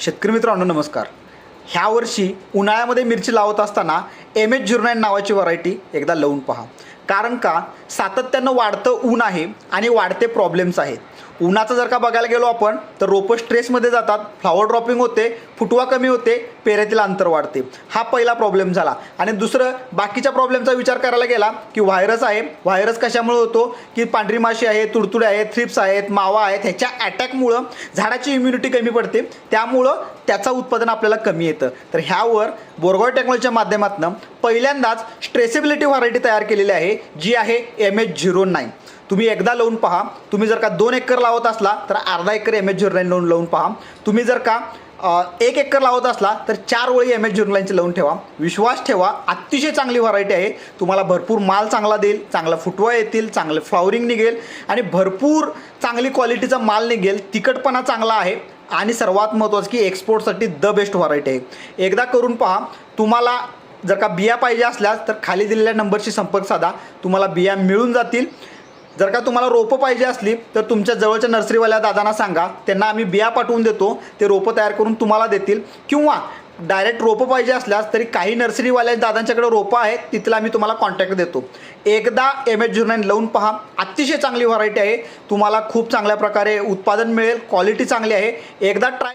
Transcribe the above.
शेतकरी मित्रांनो नमस्कार. ह्या वर्षी उन्हाळ्यामध्ये मिरची लावत असताना एम एच झिरो नाईन नावाची व्हरायटी एकदा लावून पहा. कारण का सातत्यानं वाढतं ऊन आहे आणि वाढते प्रॉब्लेम्स आहेत. उन्हाचं जर का बघायला गेलो आपण तर रोपं स्ट्रेसमध्ये जातात फ्लॉवर ड्रॉपिंग होते फुटवा कमी होते पेऱ्यातील अंतर वाढते. हा पहिला प्रॉब्लेम झाला. आणि दुसरं बाकीच्या प्रॉब्लेमचा विचार करायला गेला की व्हायरस आहे. व्हायरस कशामुळे होतो? की पांढरी माशी आहे तुडतुडे आहेत थ्रिप्स आहेत मावा आहेत ह्याच्या अटॅकमुळं झाडाची इम्युनिटी कमी पडते. त्यामुळं त्याचं उत्पादन आपल्याला कमी येतं. तर ह्यावर बोरगॉय टेक्नॉलॉजीच्या माध्यमातून पहिल्यांदाच स्ट्रेसेबिलिटी व्हरायटी तयार केलेली आहे जी आहे एम एच झिरो नाईन तुम्ही एकदा लावून पहा. तुम्ही जर का दोन एकर लावत असला तर अर्धा acre M H zero nine लावून लावून पहा. तुम्ही जर का एक एकर लावत असला तर चार ओळी एम एच झिरो नाईनची लावून ठेवा. विश्वास ठेवा अतिशय चांगली व्हरायटी आहे. तुम्हाला भरपूर माल चांगला देईल चांगला फुटवा येतील चांगलं फ्लॉवरिंग निघेल आणि भरपूर चांगली क्वालिटीचा माल निघेल. तिखटपणा चांगला आहे. आणि सर्वात महत्त्वाचं की एक्सपोर्टसाठी द बेस्ट व्हरायटी आहे. एकदा करून पहा तुम्हाला जर का बिया पाहिजे असल्यास तर खाली दिलेल्या नंबरशी संपर्क साधा. तुम्हाला बिया मिळून जातील. जर का तुम्हाला रोपं पाहिजे असली तर तुमच्या जवळच्या नर्सरीवाल्या दादांना सांगा. त्यांना आम्ही बिया पाठवून देतो. ते रोपं तयार करून तुम्हाला देतील. किंवा डायरेक्ट रोपं पाहिजे असल्यास तरी काही नर्सरीवाल्या दादांच्याकडे रोपं आहेत तिथला आम्ही तुम्हाला कॉन्टॅक्ट देतो. एकदा एम एच झिरो लावून पहा. अतिशय चांगली व्हरायटी आहे. तुम्हाला खूप चांगल्या प्रकारे उत्पादन मिळेल क्वालिटी चांगली आहे. एकदा ट्राय